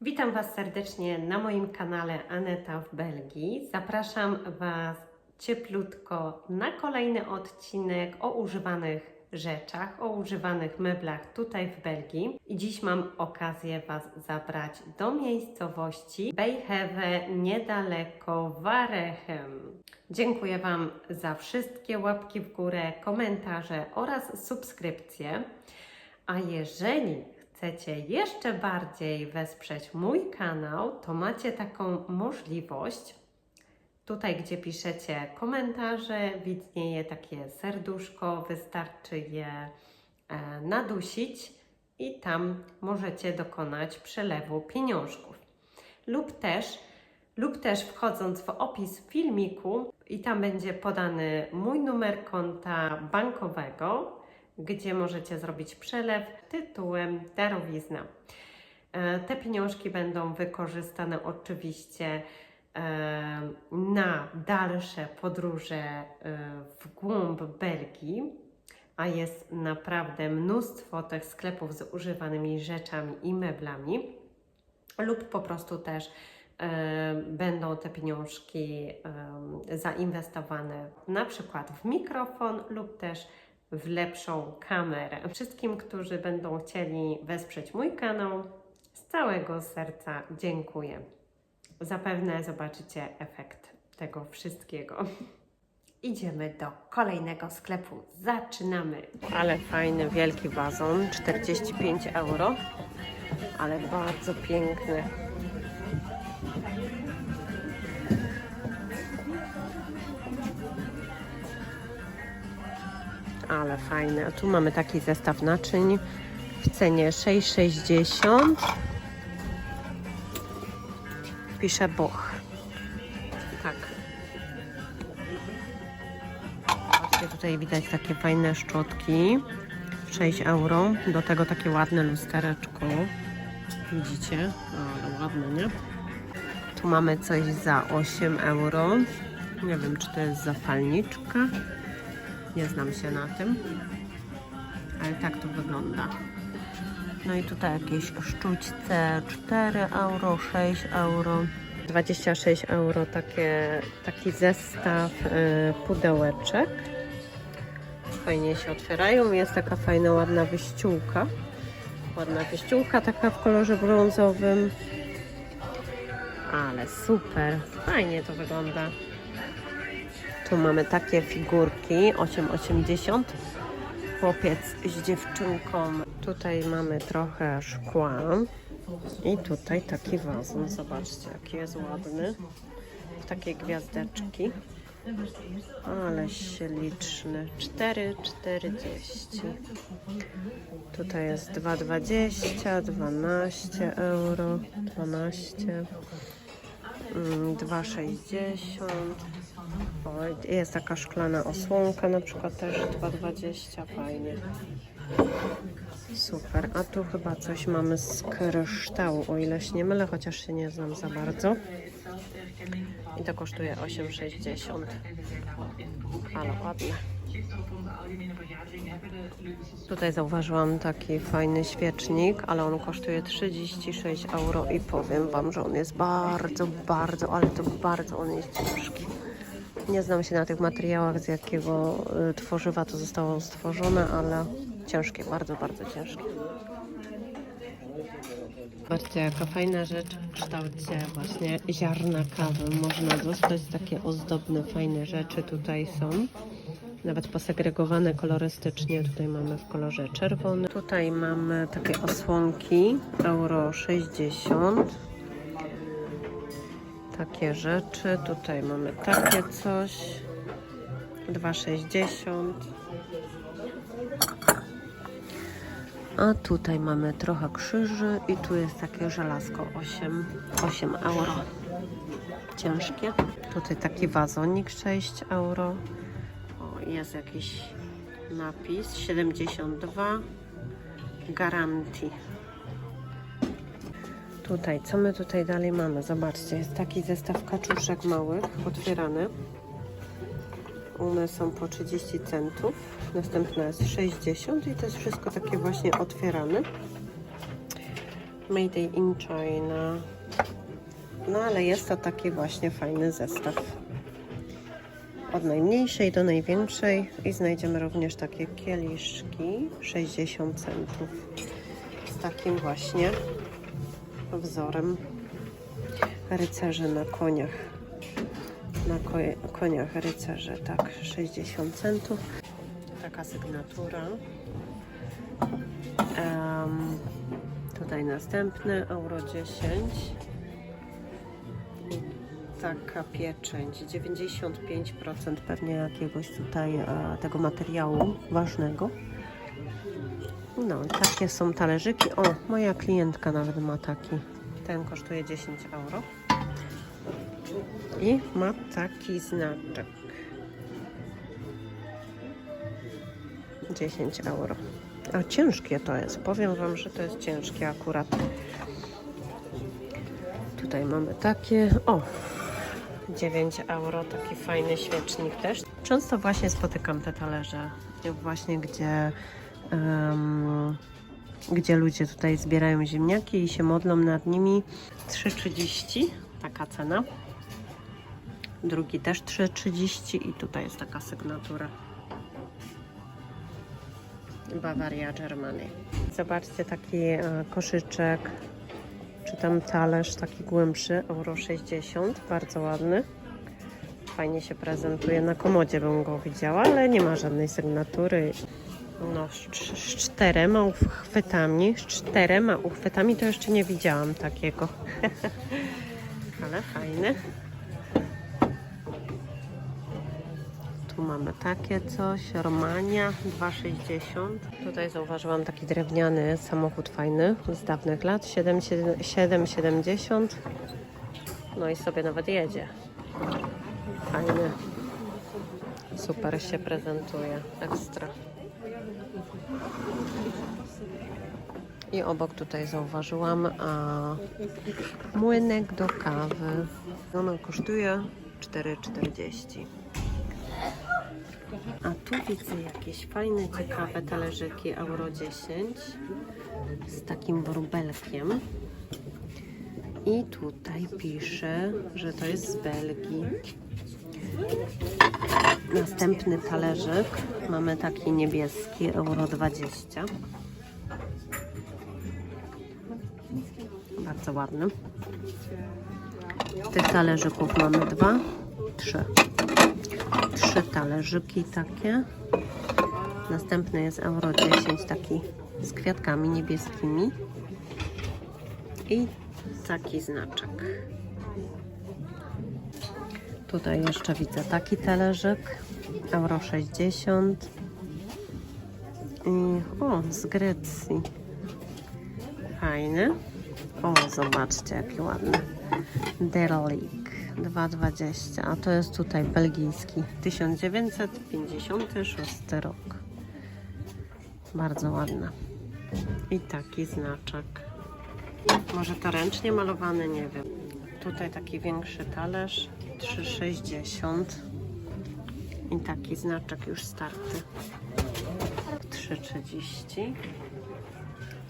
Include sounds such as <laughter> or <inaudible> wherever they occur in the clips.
Witam Was serdecznie na moim kanale Aneta w Belgii. Zapraszam Was cieplutko na kolejny odcinek o używanych rzeczach, o używanych meblach tutaj w Belgii. I dziś mam okazję Was zabrać do miejscowości Bejheve, niedaleko Warechem. Dziękuję Wam za wszystkie łapki w górę, komentarze oraz subskrypcje. A jeżeli chcecie jeszcze bardziej wesprzeć mój kanał, to macie taką możliwość. Tutaj, gdzie piszecie komentarze, widnieje takie serduszko, wystarczy je e, nadusić i tam możecie dokonać przelewu pieniążków. Lub też, lub też wchodząc w opis filmiku i tam będzie podany mój numer konta bankowego, gdzie możecie zrobić przelew tytułem darowizna. E, Te pieniążki będą wykorzystane oczywiście e, na dalsze podróże e, w głąb Belgii, a jest naprawdę mnóstwo tych sklepów z używanymi rzeczami i meblami, lub po prostu też będą te pieniążki zainwestowane na przykład w mikrofon lub też w lepszą kamerę. Wszystkim, którzy będą chcieli wesprzeć mój kanał, z całego serca dziękuję. Zapewne zobaczycie efekt tego wszystkiego. Idziemy do kolejnego sklepu. Zaczynamy. Ale fajny, wielki wazon, 45 euro, ale bardzo piękny. Ale fajny. A tu mamy taki zestaw naczyń w cenie 6,60. Pisze Boch. Tak. Zobaczcie, tutaj widać takie fajne szczotki. 6 euro. Do tego takie ładne lustereczko. Widzicie? Ale ładne, nie? Tu mamy coś za 8 euro. Nie wiem, czy to jest zapalniczka. Nie znam się na tym. Ale tak to wygląda. No i tutaj jakieś sztućce 4 euro, 6 euro. 26 euro takie, taki zestaw y, pudełeczek. Fajnie się otwierają. Jest taka fajna, ładna wyściółka. Ładna wyściółka taka w kolorze brązowym. Ale super. Fajnie to wygląda. Tu mamy takie figurki 8,80. Chłopiec z dziewczynką. Tutaj mamy trochę szkła. I tutaj taki wazon. Zobaczcie, jaki jest ładny. Takie gwiazdeczki. Ale śliczny. 4,40. Tutaj jest 2,20, 12 euro, 12, mm, 2,60. Jest taka szklana osłonka, na przykład też 2,20, fajnie. Super, a tu chyba coś mamy z kryształu, o ile się nie mylę, chociaż się nie znam za bardzo. I to kosztuje 8,60. Ale ładne. Tutaj zauważyłam taki fajny świecznik, ale on kosztuje 36 euro i powiem Wam, że on jest bardzo, bardzo, ale to bardzo on jest ciężki. Nie znam się na tych materiałach, z jakiego y, tworzywa to zostało stworzone, ale ciężkie, bardzo, bardzo ciężkie. Zobaczcie, jaka fajna rzecz w kształcie właśnie ziarna kawy. Można dostać takie ozdobne, fajne rzeczy tutaj są. Nawet posegregowane kolorystycznie. Tutaj mamy w kolorze czerwonym. Tutaj mamy takie osłonki, euro 60. Takie rzeczy. Tutaj mamy takie coś. 2,60. A tutaj mamy trochę krzyży i tu jest takie żelazko 8, 8 euro. Ciężkie. Tutaj taki wazonik 6 euro. O, jest jakiś napis 72 Garanti. Tutaj, co my tutaj dalej mamy? Zobaczcie, jest taki zestaw kaczuszek małych, otwierany. One są po 30 centów. Następna jest 60 i to jest wszystko takie właśnie otwierane. Made in China. No ale jest to taki właśnie fajny zestaw. Od najmniejszej do największej i znajdziemy również takie kieliszki 60 centów z takim właśnie wzorem rycerzy na koniach. Na ko- koniach rycerze, tak, 60 centów. Taka sygnatura. Em, tutaj następny, euro 10. I taka pieczęć, 95% pewnie jakiegoś tutaj e, tego materiału ważnego. No, takie są talerzyki. O, moja klientka nawet ma taki. Ten kosztuje 10 euro. I ma taki znaczek. 10 euro. A ciężkie to jest. Powiem Wam, że to jest ciężkie akurat. Tutaj mamy takie. O! 9 euro, taki fajny świecznik też. Często właśnie spotykam te talerze, właśnie gdzie, em, gdzie ludzie tutaj zbierają ziemniaki i się modlą nad nimi. 3,30 taka cena. Drugi też 3,30 i tutaj jest taka sygnatura. Bavaria Germany. Zobaczcie taki e, koszyczek, czy tam talerz taki głębszy, euro 60, bardzo ładny. Fajnie się prezentuje, na komodzie bym go widziała, ale nie ma żadnej sygnatury. No, z, z czterema uchwytami, z czterema uchwytami to jeszcze nie widziałam takiego. <laughs> ale fajny. Tu mamy takie coś, Romania 2,60. Tutaj zauważyłam taki drewniany samochód fajny z dawnych lat, 7,7 7,70. No i sobie nawet jedzie. Fajny. Super się prezentuje, ekstra. I obok tutaj zauważyłam a, młynek do kawy. Ona kosztuje 4,40. A tu widzę jakieś fajne, ciekawe talerzyki euro 10 z takim wróbelkiem. I tutaj pisze, że to jest z Belgii. Następny talerzyk mamy taki niebieski, euro 20. Bardzo ładny. Tych talerzyków mamy dwa, trzy trzy talerzyki takie. Następny jest euro 10, taki z kwiatkami niebieskimi. I taki znaczek. Tutaj jeszcze widzę taki talerzyk, euro 60. I o, z Grecji. Fajny. O, zobaczcie, jaki ładny. Derlik 2,20, a to jest tutaj belgijski 1956 rok. Bardzo ładna. I taki znaczek. Może to ręcznie malowany, nie wiem. Tutaj taki większy talerz 3,60 i taki znaczek już starty 3,30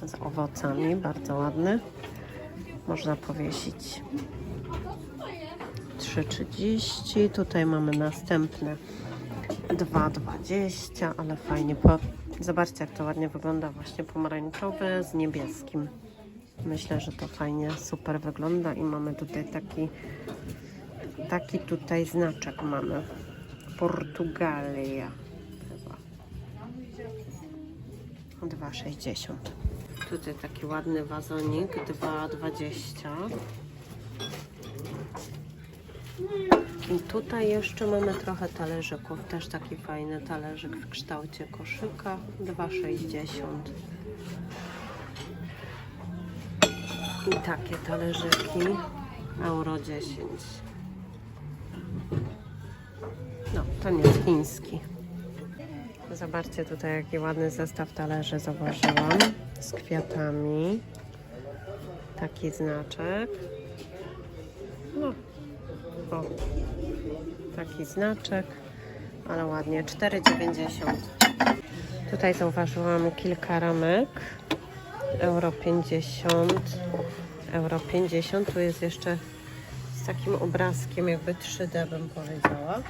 z owocami, bardzo ładny. Można powiesić 3,30. Tutaj mamy następne 2,20, ale fajnie. Po... Zobaczcie, jak to ładnie wygląda, właśnie pomarańczowy z niebieskim. Myślę, że to fajnie, super wygląda i mamy tutaj taki taki tutaj znaczek mamy. Portugalia. Chyba. 2,60. Tutaj taki ładny wazonik 2,20. I tutaj jeszcze mamy trochę talerzyków. Też taki fajny talerzyk w kształcie koszyka. 2,60. I takie talerzyki. Euro 10. Jest chiński. Zobaczcie tutaj, jaki ładny zestaw talerzy zauważyłam. Z kwiatami. Taki znaczek. No, o, taki znaczek, ale ładnie, 4,90. Tutaj zauważyłam kilka ramek euro 50, euro 50. Tu jest jeszcze z takim obrazkiem, jakby 3D bym powiedziała.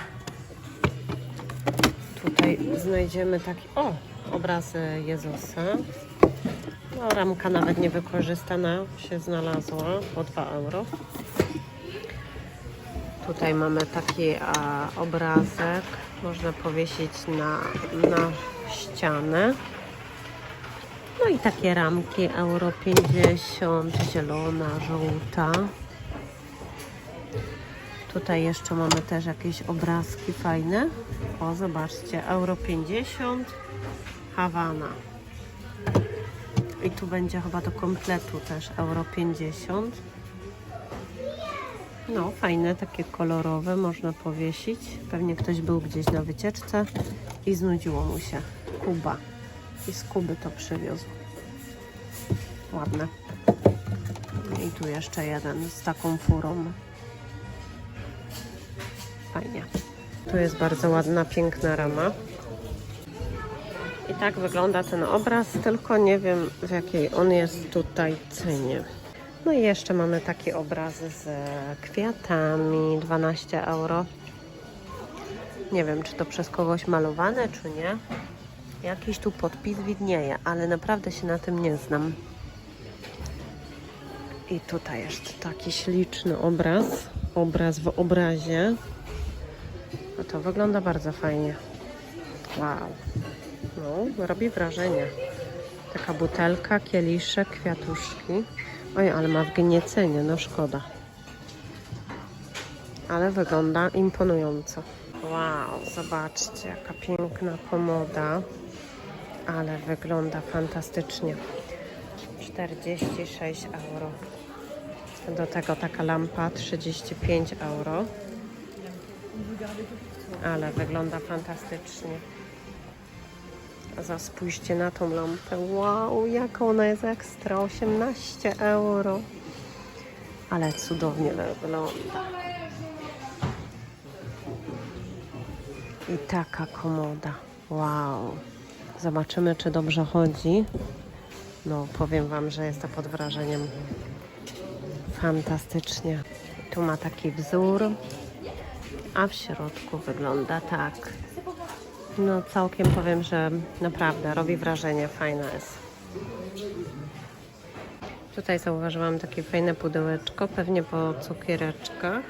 Tutaj znajdziemy taki, o, obraz Jezusa. No, ramka nawet niewykorzystana się znalazła po 2 euro. Tutaj mamy taki a, obrazek, można powiesić na, na ścianę. No i takie ramki euro 50, zielona, żółta. Tutaj jeszcze mamy też jakieś obrazki fajne. O, zobaczcie, euro 50, Hawana. I tu będzie chyba do kompletu też euro 50. No, fajne, takie kolorowe, można powiesić. Pewnie ktoś był gdzieś na wycieczce i znudziło mu się. Kuba. I z Kuby to przywiózł. Ładne. I tu jeszcze jeden z taką furą. Fajnie. Tu jest bardzo ładna, piękna rama. I tak wygląda ten obraz, tylko nie wiem w jakiej on jest tutaj cenie. No i jeszcze mamy takie obrazy z kwiatami, 12 euro. Nie wiem, czy to przez kogoś malowane, czy nie. Jakiś tu podpis widnieje, ale naprawdę się na tym nie znam. I tutaj jest taki śliczny obraz. Obraz w obrazie. No to wygląda bardzo fajnie. Wow. No, robi wrażenie. Taka butelka, kieliszek, kwiatuszki. Oj, ale ma wgniecenie, no szkoda. Ale wygląda imponująco. Wow, zobaczcie, jaka piękna komoda. Ale wygląda fantastycznie. 46 euro. Do tego taka lampa 35 euro. Ale wygląda fantastycznie. Za spójrzcie na tą lampę. Wow, jaka ona jest ekstra. 18 euro. Ale cudownie wygląda. I taka komoda. Wow. Zobaczymy, czy dobrze chodzi. No, powiem Wam, że jestem pod wrażeniem. Fantastycznie. Tu ma taki wzór, a w środku wygląda tak. No, całkiem powiem, że naprawdę robi wrażenie, fajna jest. Tutaj zauważyłam takie fajne pudełeczko, pewnie po cukiereczkach.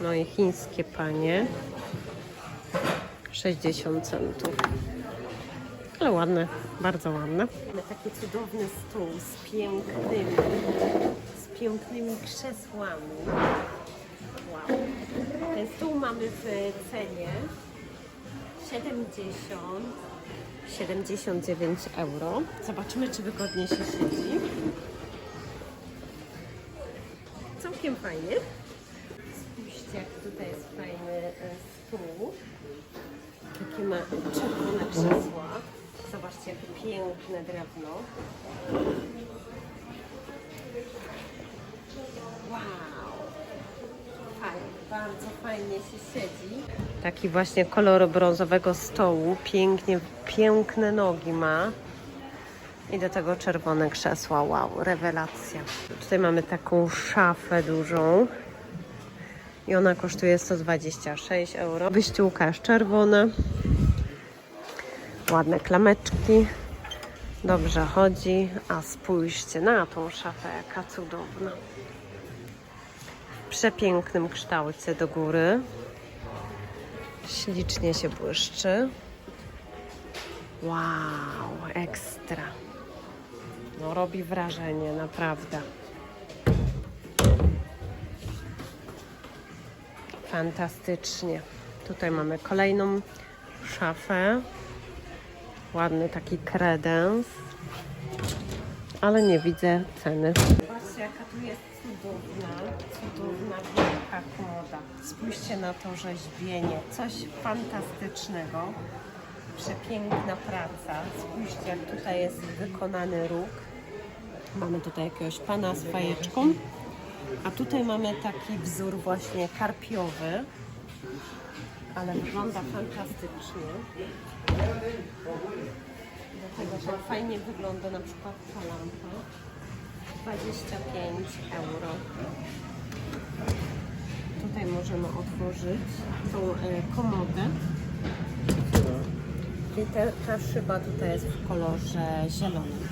No i chińskie panie. 60 centów. Ale ładne, bardzo ładne. Mamy taki cudowny stół z pięknymi, z pięknymi krzesłami. Wow. Stół mamy w cenie 70, 79 euro. Zobaczymy, czy wygodnie się siedzi. Całkiem fajnie. Spójrzcie, jak tutaj jest fajny e, stół. Takie ma czerwone krzesła. Zobaczcie, jakie piękne drewno. Wow! Bardzo fajnie się siedzi. Taki właśnie kolor brązowego stołu. Pięknie, piękne nogi ma. I do tego czerwone krzesła. Wow, rewelacja. Tutaj mamy taką szafę dużą. I ona kosztuje 126 euro. Wyściółka jest czerwona. Ładne klameczki. Dobrze chodzi. A spójrzcie na tą szafę, jaka cudowna. Przepięknym kształcie do góry. Ślicznie się błyszczy. Wow, ekstra. No robi wrażenie, naprawdę. Fantastycznie. Tutaj mamy kolejną szafę. Ładny taki kredens. Ale nie widzę ceny. Zobaczcie, jaka tu jest cudowna, cudowna wielka komoda. Spójrzcie na to rzeźbienie. Coś fantastycznego. Przepiękna praca. Spójrzcie, jak tutaj jest wykonany róg. Mamy tutaj jakiegoś pana z fajeczką. A tutaj mamy taki wzór właśnie karpiowy. Ale wygląda fantastycznie. Do Tego tak fajnie wygląda na przykład ta lampa. 25 euro. Tutaj możemy otworzyć tą e, komodę. I ta szyba tutaj jest w kolorze zielonym.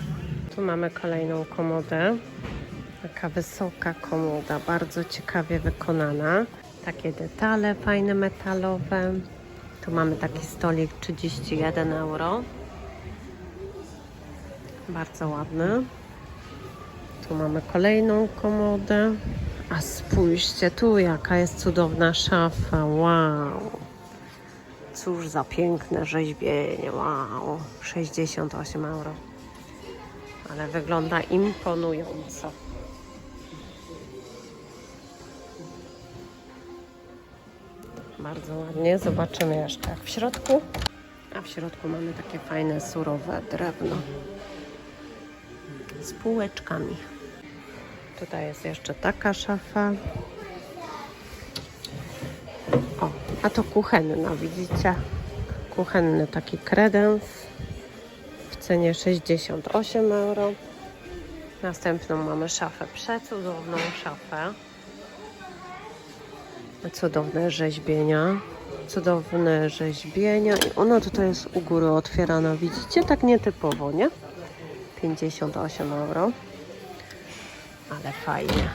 Tu mamy kolejną komodę. Taka wysoka komoda, bardzo ciekawie wykonana. Takie detale fajne metalowe. Tu mamy taki stolik 31 euro. Bardzo ładny. Tu mamy kolejną komodę. A spójrzcie tu, jaka jest cudowna szafa. Wow. Cóż za piękne rzeźbienie. Wow. 68 euro. Ale wygląda imponująco. Bardzo ładnie. Zobaczymy jeszcze jak w środku. A w środku mamy takie fajne, surowe drewno z półeczkami. Tutaj jest jeszcze taka szafa. O, a to kuchenna, widzicie? Kuchenny taki kredens w cenie 68 euro. Następną mamy szafę, przecudowną szafę. Cudowne rzeźbienia. Cudowne rzeźbienia. I ona tutaj jest u góry otwierana, widzicie? Tak nietypowo, nie? 58 euro. Ale fajnie.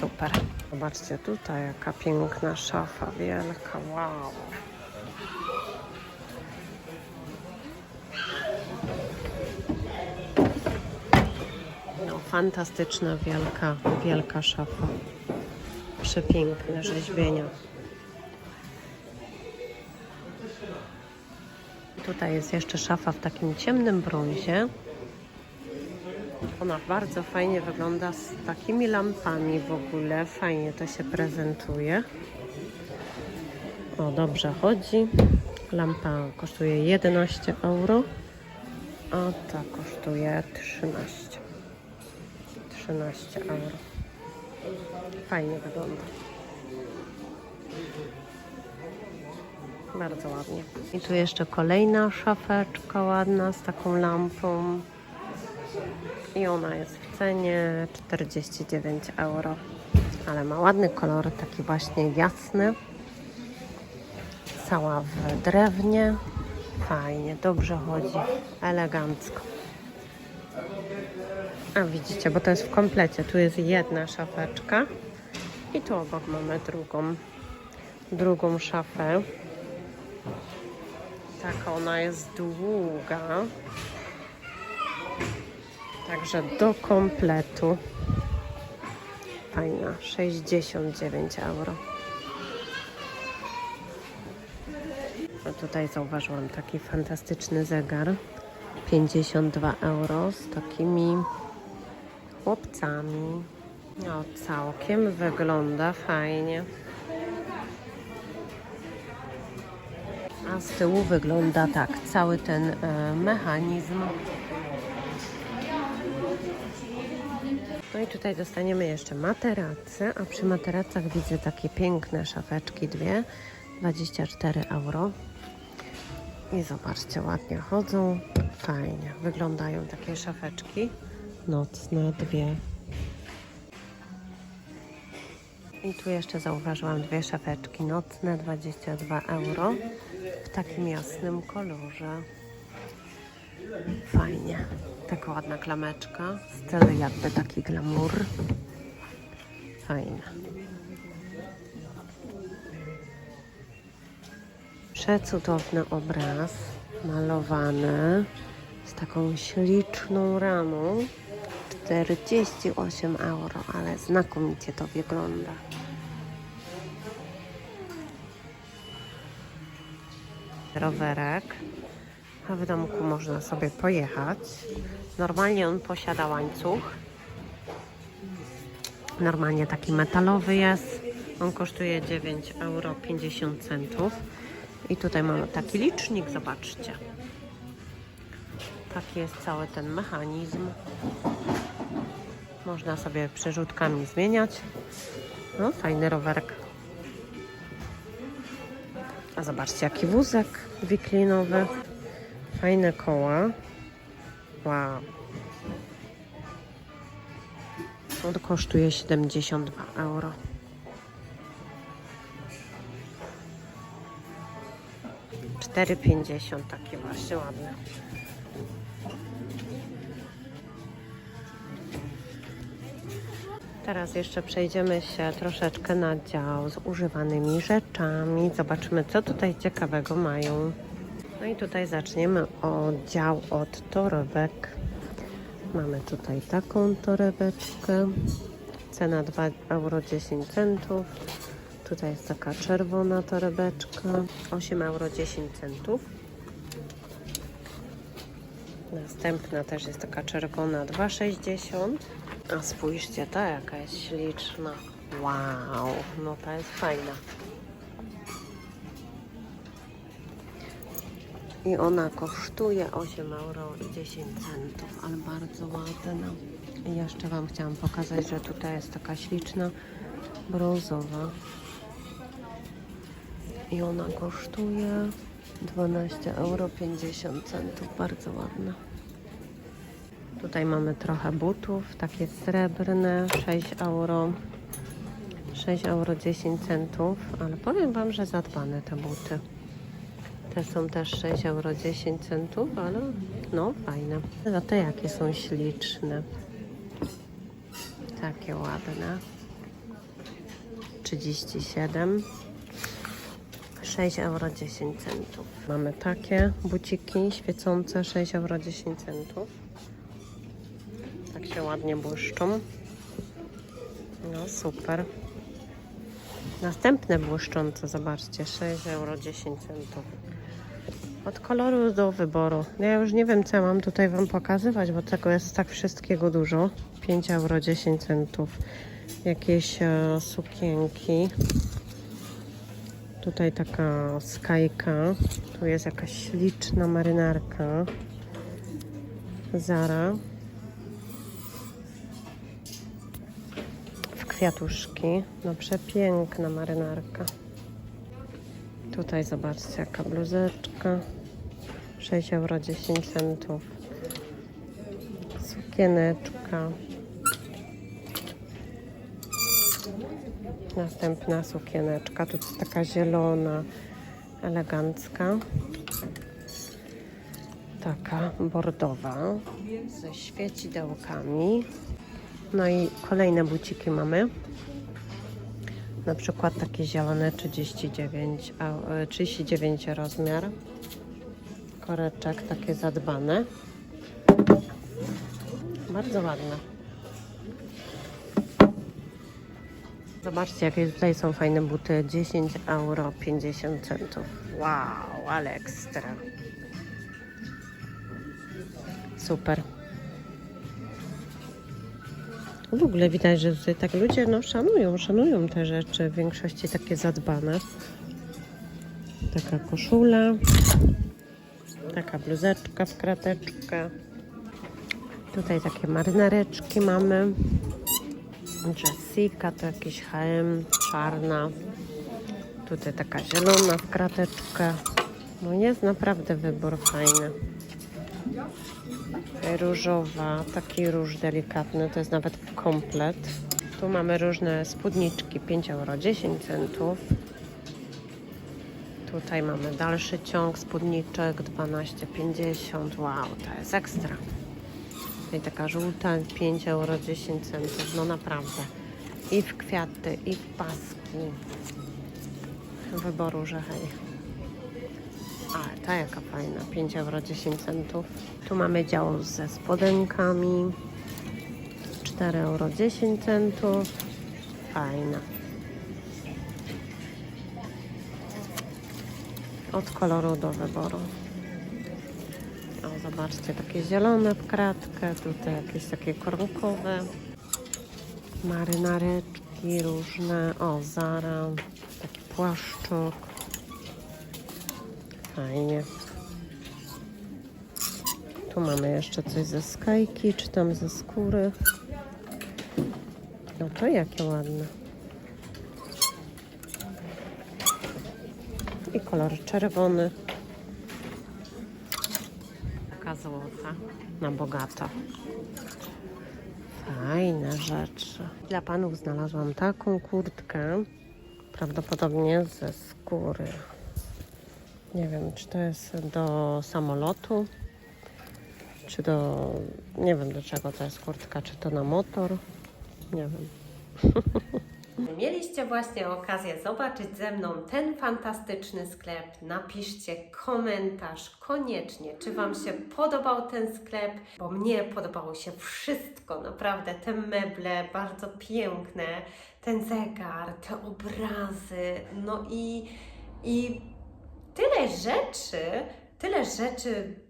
Super. Zobaczcie tutaj, jaka piękna szafa, wielka, wow. No, fantastyczna, wielka, wielka szafa. Przepiękne rzeźbienia. Tutaj jest jeszcze szafa w takim ciemnym brązie. Ona bardzo fajnie wygląda z takimi lampami w ogóle. Fajnie to się prezentuje. O, dobrze chodzi. Lampa kosztuje 11 euro, a ta kosztuje 13. 13 euro. Fajnie wygląda. Bardzo ładnie. I tu jeszcze kolejna szafeczka ładna z taką lampą. I ona jest w cenie 49 euro. Ale ma ładny kolor, taki właśnie jasny. Cała w drewnie. Fajnie, dobrze chodzi. Elegancko. A widzicie, bo to jest w komplecie. Tu jest jedna szafeczka. I tu obok mamy drugą. Drugą szafę. Taka ona jest długa. Także do kompletu. Fajna, 69 euro. A tutaj zauważyłam taki fantastyczny zegar. 52 euro z takimi chłopcami. No, całkiem wygląda fajnie. A z tyłu wygląda tak, cały ten e, mechanizm. No i tutaj dostaniemy jeszcze materace, a przy materacach widzę takie piękne szafeczki, dwie, 24 euro. I zobaczcie, ładnie chodzą, fajnie, wyglądają takie szafeczki nocne, dwie. I tu jeszcze zauważyłam dwie szafeczki nocne, 22 euro w takim jasnym kolorze. Fajnie. Taka ładna klameczka. Styl jakby taki glamour. Fajne. Przecudowny obraz. Malowany. Z taką śliczną ramą. 48 euro, ale znakomicie to wygląda. rowerek. A w domku można sobie pojechać. Normalnie on posiada łańcuch. Normalnie taki metalowy jest. On kosztuje 9,50 euro. I tutaj mamy taki licznik, zobaczcie. Taki jest cały ten mechanizm. Można sobie przerzutkami zmieniać. No, fajny rowerek. A zobaczcie, jaki wózek wiklinowy. Fajne koła. Wow. On kosztuje 72 euro. Cztery pięćdziesiąt takie właśnie ładne. Teraz jeszcze przejdziemy się troszeczkę na dział z używanymi rzeczami. Zobaczymy, co tutaj ciekawego mają. No i tutaj zaczniemy od dział od torebek. Mamy tutaj taką torebeczkę. Cena 2,10 euro. Tutaj jest taka czerwona torebeczka. 8,10 euro. Następna też jest taka czerwona 2,60. A spójrzcie, ta jaka jest śliczna. Wow, no ta jest fajna. I ona kosztuje 8 euro i 10 centów, ale bardzo ładna. I jeszcze Wam chciałam pokazać, że tutaj jest taka śliczna brązowa. I ona kosztuje 12 euro 50 centów. Bardzo ładna. Tutaj mamy trochę butów, takie srebrne, 6 euro. 6 euro 10 centów, ale powiem Wam, że zadbane te buty. Te są też 6 euro 10 centów, ale no fajne. Za te jakie są śliczne. Takie ładne. 37. 6 euro 10 centów. Mamy takie buciki świecące 6 euro 10 centów. Tak się ładnie błyszczą. No super. Następne błyszczące, zobaczcie, 6 euro 10 centów. Od koloru do wyboru. Ja już nie wiem, co mam tutaj Wam pokazywać, bo tego jest tak wszystkiego dużo. 5 euro 10 centów. Jakieś e, sukienki. Tutaj taka skajka. Tu jest jakaś śliczna marynarka. Zara. W kwiatuszki. No przepiękna marynarka. Tutaj zobaczcie jaka bluzeczka. 6 euro 10 centów. Sukieneczka. Następna sukieneczka. Tu jest taka zielona, elegancka. Taka bordowa ze świecidełkami. No i kolejne buciki mamy. Na przykład takie zielone 39, a, e, 39 rozmiar. Koreczek takie zadbane. Bardzo ładne. Zobaczcie, jakie tutaj są fajne buty. 10 euro 50 centów. Wow, ale ekstra. Super. W ogóle widać, że tutaj tak ludzie no, szanują, szanują te rzeczy, w większości takie zadbane. Taka koszula, taka bluzeczka w krateczkę. Tutaj takie marynareczki mamy. Jessica to jakiś H&M, czarna. Tutaj taka zielona w krateczkę. No jest naprawdę wybór fajny. Różowa, taki róż delikatny, to jest nawet komplet. Tu mamy różne spódniczki, 5 euro 10 centów. Tutaj mamy dalszy ciąg spódniczek, 12,50. Wow, to jest ekstra. Tutaj taka żółta, 5 euro 10 centów. No naprawdę. I w kwiaty, i w paski. Wyboru, że hej. A, ta jaka fajna, 5 euro 10 centów. Tu mamy dział ze spodenkami, 4 euro 10 centów. Fajna. Od koloru do wyboru. O, zobaczcie, takie zielone w kratkę, tutaj jakieś takie koronkowe. Marynareczki różne. O, Zara, taki płaszczok. Fajnie. Tu mamy jeszcze coś ze skajki, czy tam ze skóry. No to jakie ładne. I kolor czerwony. taka złota na bogato. Fajne rzeczy. Dla panów znalazłam taką kurtkę, prawdopodobnie ze skóry. Nie wiem, czy to jest do samolotu, czy do. Nie wiem do czego to jest kurtka, czy to na motor. Nie wiem. <laughs> Mieliście właśnie okazję zobaczyć ze mną ten fantastyczny sklep. Napiszcie komentarz koniecznie, czy Wam się podobał ten sklep, bo mnie podobało się wszystko. Naprawdę te meble bardzo piękne, ten zegar, te obrazy, no i, i tyle rzeczy, tyle rzeczy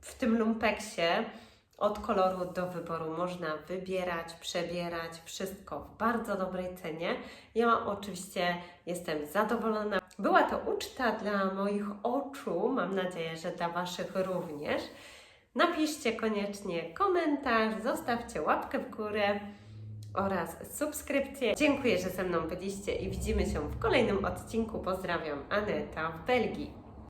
w tym lumpeksie od koloru do wyboru można wybierać, przebierać, wszystko w bardzo dobrej cenie. Ja oczywiście jestem zadowolona. Była to uczta dla moich oczu, mam nadzieję, że dla Waszych również. Napiszcie koniecznie komentarz, zostawcie łapkę w górę oraz subskrypcję. Dziękuję, że ze mną byliście i widzimy się w kolejnym odcinku. Pozdrawiam, Aneta w Belgii.